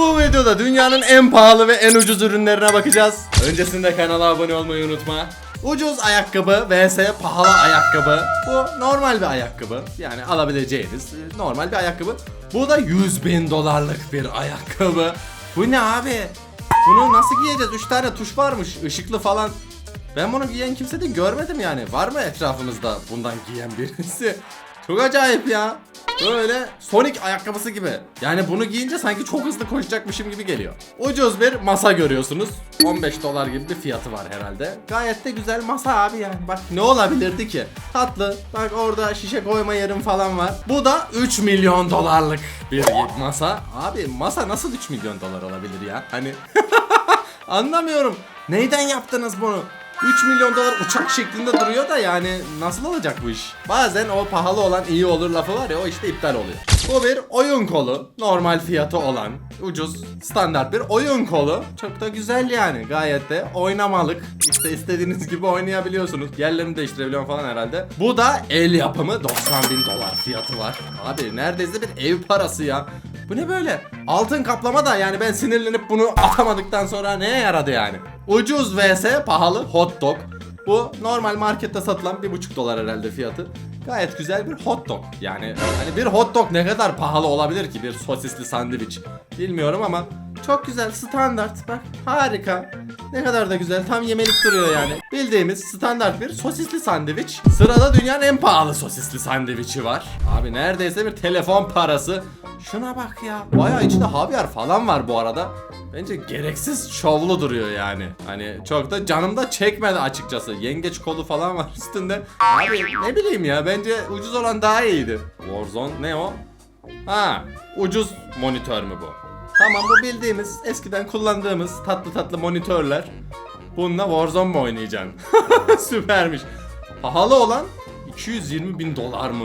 Bu videoda dünyanın en pahalı ve en ucuz ürünlerine bakacağız. Öncesinde kanala abone olmayı unutma. Ucuz ayakkabı vs pahalı ayakkabı. Bu normal bir ayakkabı. Yani alabileceğiniz e, normal bir ayakkabı. Bu da 100 bin dolarlık bir ayakkabı. Bu ne abi? Bunu nasıl giyeceğiz? 3 tane tuş varmış ışıklı falan. Ben bunu giyen kimse de görmedim yani. Var mı etrafımızda bundan giyen birisi? Çok acayip ya. Böyle Sonic ayakkabısı gibi. Yani bunu giyince sanki çok hızlı koşacakmışım gibi geliyor. Ucuz bir masa görüyorsunuz. 15 dolar gibi bir fiyatı var herhalde. Gayet de güzel masa abi yani. Bak ne olabilirdi ki? Tatlı. Bak orada şişe koyma yerim falan var. Bu da 3 milyon dolarlık bir masa. Abi masa nasıl 3 milyon dolar olabilir ya? Hani Anlamıyorum. Neyden yaptınız bunu? 3 milyon dolar uçak şeklinde duruyor da yani nasıl olacak bu iş? Bazen o pahalı olan iyi olur lafı var ya o işte iptal oluyor. Bu bir oyun kolu. Normal fiyatı olan ucuz standart bir oyun kolu. Çok da güzel yani gayet de oynamalık. İşte istediğiniz gibi oynayabiliyorsunuz. Yerlerini değiştirebiliyorum falan herhalde. Bu da el yapımı 90 bin dolar fiyatı var. Abi neredeyse bir ev parası ya. Bu ne böyle? Altın kaplama da yani ben sinirlenip bunu atamadıktan sonra neye yaradı yani? Ucuz vs pahalı hot dog. Bu normal markette satılan 1,5 dolar herhalde fiyatı. Gayet güzel bir hot dog. Yani hani bir hot dog ne kadar pahalı olabilir ki bir sosisli sandviç? Bilmiyorum ama çok güzel standart bak harika. Ne kadar da güzel tam yemelik duruyor yani. Bildiğimiz standart bir sosisli sandviç. Sırada dünyanın en pahalı sosisli sandviçi var. Abi neredeyse bir telefon parası. Şuna bak ya. Bayağı içinde havyar falan var bu arada. Bence gereksiz şovlu duruyor yani. Hani çok da canım da çekmedi açıkçası. Yengeç kolu falan var üstünde. Abi ne bileyim ya bence ucuz olan daha iyiydi. Warzone ne o? Ha ucuz monitör mü bu? Tamam bu bildiğimiz eskiden kullandığımız tatlı tatlı monitörler. Bununla Warzone mu oynayacaksın? Süpermiş. Pahalı olan 220 bin dolar mı?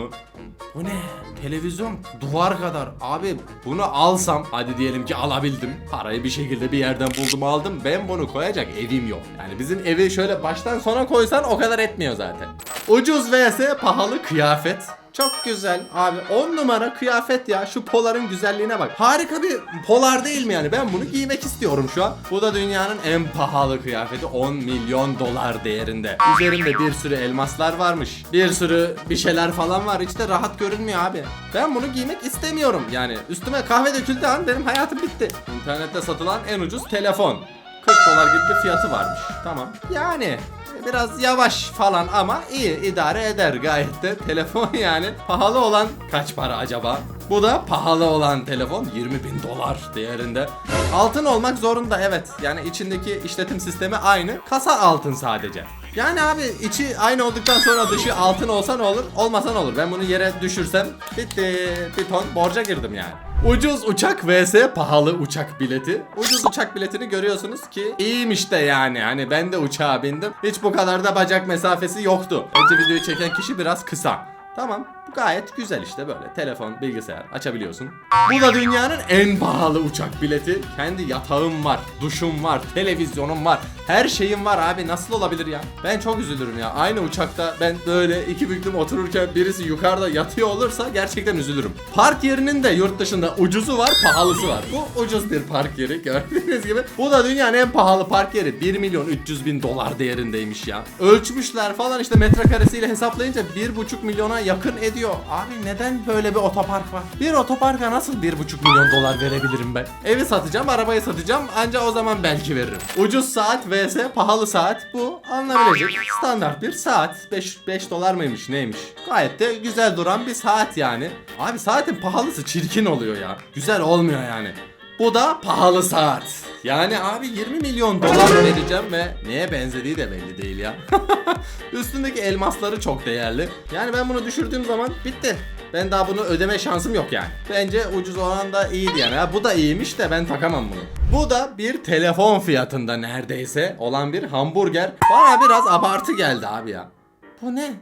Bu ne? Televizyon duvar kadar. Abi bunu alsam hadi diyelim ki alabildim. Parayı bir şekilde bir yerden buldum aldım. Ben bunu koyacak evim yok. Yani bizim evi şöyle baştan sona koysan o kadar etmiyor zaten. Ucuz vs pahalı kıyafet. Çok güzel. Abi 10 numara kıyafet ya. Şu poların güzelliğine bak. Harika bir polar değil mi yani? Ben bunu giymek istiyorum şu an. Bu da dünyanın en pahalı kıyafeti. 10 milyon dolar değerinde. Üzerinde bir sürü elmaslar varmış. Bir sürü bir şeyler falan var. İşte rahat görünmüyor abi. Ben bunu giymek istemiyorum. Yani üstüme kahve döküldü an benim hayatım bitti. İnternette satılan en ucuz telefon. 40 dolar gibi bir fiyatı varmış. Tamam. Yani Biraz yavaş falan ama iyi idare eder gayet de. Telefon yani pahalı olan kaç para acaba? Bu da pahalı olan telefon 20 bin dolar değerinde. Altın olmak zorunda evet. Yani içindeki işletim sistemi aynı. Kasa altın sadece. Yani abi içi aynı olduktan sonra dışı altın olsa ne olur? Olmasa ne olur? Ben bunu yere düşürsem bitti. Bir ton borca girdim yani. Ucuz uçak vs pahalı uçak bileti. Ucuz uçak biletini görüyorsunuz ki iyiymiş de yani. Hani ben de uçağa bindim. Hiç bu kadar da bacak mesafesi yoktu. Bence videoyu çeken kişi biraz kısa. Tamam gayet güzel işte böyle telefon bilgisayar açabiliyorsun. Bu da dünyanın en pahalı uçak bileti. Kendi yatağım var, duşum var, televizyonum var. Her şeyim var abi nasıl olabilir ya? Ben çok üzülürüm ya. Aynı uçakta ben böyle iki büklüm otururken birisi yukarıda yatıyor olursa gerçekten üzülürüm. Park yerinin de yurt dışında ucuzu var, pahalısı var. Bu ucuz bir park yeri gördüğünüz gibi. Bu da dünyanın en pahalı park yeri. 1 milyon 300 bin dolar değerindeymiş ya. Ölçmüşler falan işte metrekaresiyle hesaplayınca 1,5 milyona yakın ediyor. Abi neden böyle bir otopark var? Bir otoparka nasıl 1,5 milyon dolar verebilirim ben? Evi satacağım, arabayı satacağım ancak o zaman belki veririm. Ucuz saat vs pahalı saat bu alınabilecek standart bir saat. 5 5 dolar mıymış neymiş? Gayet de güzel duran bir saat yani. Abi saatin pahalısı çirkin oluyor ya. Güzel olmuyor yani. Bu da pahalı saat. Yani abi 20 milyon dolar vereceğim ve neye benzediği de belli değil ya. Üstündeki elmasları çok değerli. Yani ben bunu düşürdüğüm zaman bitti. Ben daha bunu ödeme şansım yok yani. Bence ucuz olan da iyiydi yani. Ha, bu da iyiymiş de ben takamam bunu. Bu da bir telefon fiyatında neredeyse olan bir hamburger. Bana biraz abartı geldi abi ya. Bu ne?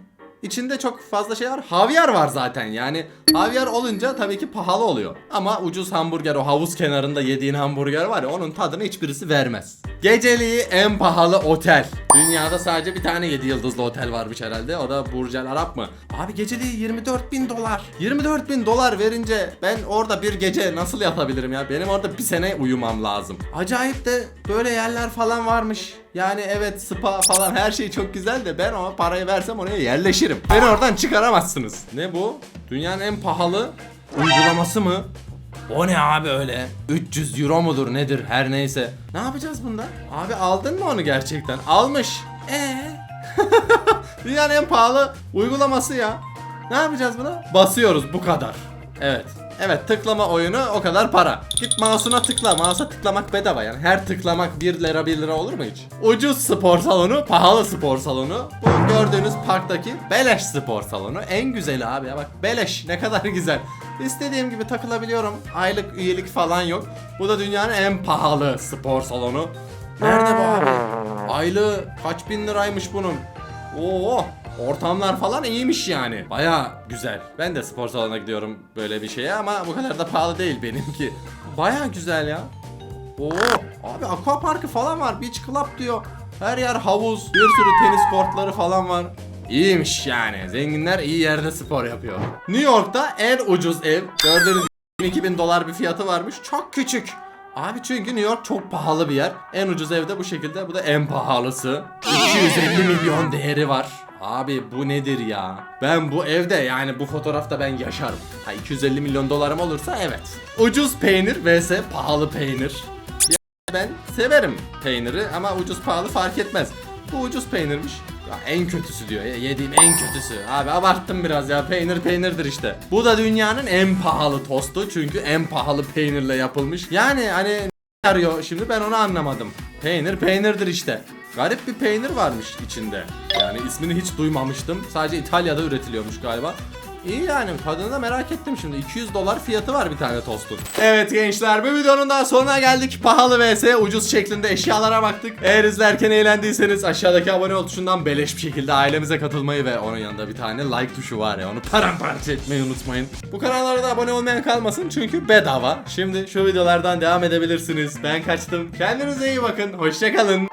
İçinde çok fazla şey var. Havyar var zaten yani. Havyar olunca tabii ki pahalı oluyor. Ama ucuz hamburger o havuz kenarında yediğin hamburger var ya onun tadını hiçbirisi vermez. Geceliği en pahalı otel. Dünyada sadece bir tane 7 yıldızlı otel varmış herhalde. O da Burj Al Arab mı? Abi geceliği 24 bin dolar. 24 bin dolar verince ben orada bir gece nasıl yatabilirim ya? Benim orada bir sene uyumam lazım. Acayip de böyle yerler falan varmış. Yani evet spa falan her şey çok güzel de ben o parayı versem oraya yerleşirim. Beni oradan çıkaramazsınız. Ne bu? Dünyanın en pahalı uygulaması mı? O ne abi öyle? 300 euro mudur nedir her neyse. Ne yapacağız bunda? Abi aldın mı onu gerçekten? Almış. Ee? Dünyanın en pahalı uygulaması ya. Ne yapacağız buna? Basıyoruz bu kadar. Evet. Evet tıklama oyunu o kadar para. Git mouse'una tıkla. Mouse'a tıklamak bedava yani. Her tıklamak 1 lira 1 lira olur mu hiç? Ucuz spor salonu, pahalı spor salonu. Bu gördüğünüz parktaki beleş spor salonu. En güzeli abi ya bak beleş ne kadar güzel. İstediğim gibi takılabiliyorum. Aylık üyelik falan yok. Bu da dünyanın en pahalı spor salonu. Nerede bu abi? Aylığı kaç bin liraymış bunun? Oo, ortamlar falan iyiymiş yani. Baya güzel. Ben de spor salonuna gidiyorum böyle bir şeye ama bu kadar da pahalı değil benimki. Baya güzel ya. Oo, abi aqua parkı falan var. Beach club diyor. Her yer havuz, bir sürü tenis kortları falan var. İyiymiş yani. Zenginler iyi yerde spor yapıyor. New York'ta en ucuz ev. Gördüğünüz gibi 2000 dolar bir fiyatı varmış. Çok küçük. Abi çünkü New York çok pahalı bir yer. En ucuz evde bu şekilde. Bu da en pahalısı. 250 milyon değeri var. Abi bu nedir ya? Ben bu evde yani bu fotoğrafta ben yaşarım. Ha 250 milyon dolarım olursa evet. Ucuz peynir vs pahalı peynir. Ben severim peyniri ama ucuz pahalı fark etmez. Bu ucuz peynirmiş. Ya en kötüsü diyor ya yediğim en kötüsü. Abi abarttım biraz ya peynir peynirdir işte. Bu da dünyanın en pahalı tostu çünkü en pahalı peynirle yapılmış. Yani hani ne arıyor şimdi ben onu anlamadım. Peynir peynirdir işte. Garip bir peynir varmış içinde. Yani ismini hiç duymamıştım. Sadece İtalya'da üretiliyormuş galiba. İyi yani tadını da merak ettim şimdi. 200 dolar fiyatı var bir tane tostun. Evet gençler bu videonun daha sonuna geldik. Pahalı vs ucuz şeklinde eşyalara baktık. Eğer izlerken eğlendiyseniz aşağıdaki abone ol tuşundan beleş bir şekilde ailemize katılmayı ve onun yanında bir tane like tuşu var ya onu paramparça etmeyi unutmayın. Bu kanallara da abone olmayan kalmasın çünkü bedava. Şimdi şu videolardan devam edebilirsiniz. Ben kaçtım. Kendinize iyi bakın. Hoşçakalın.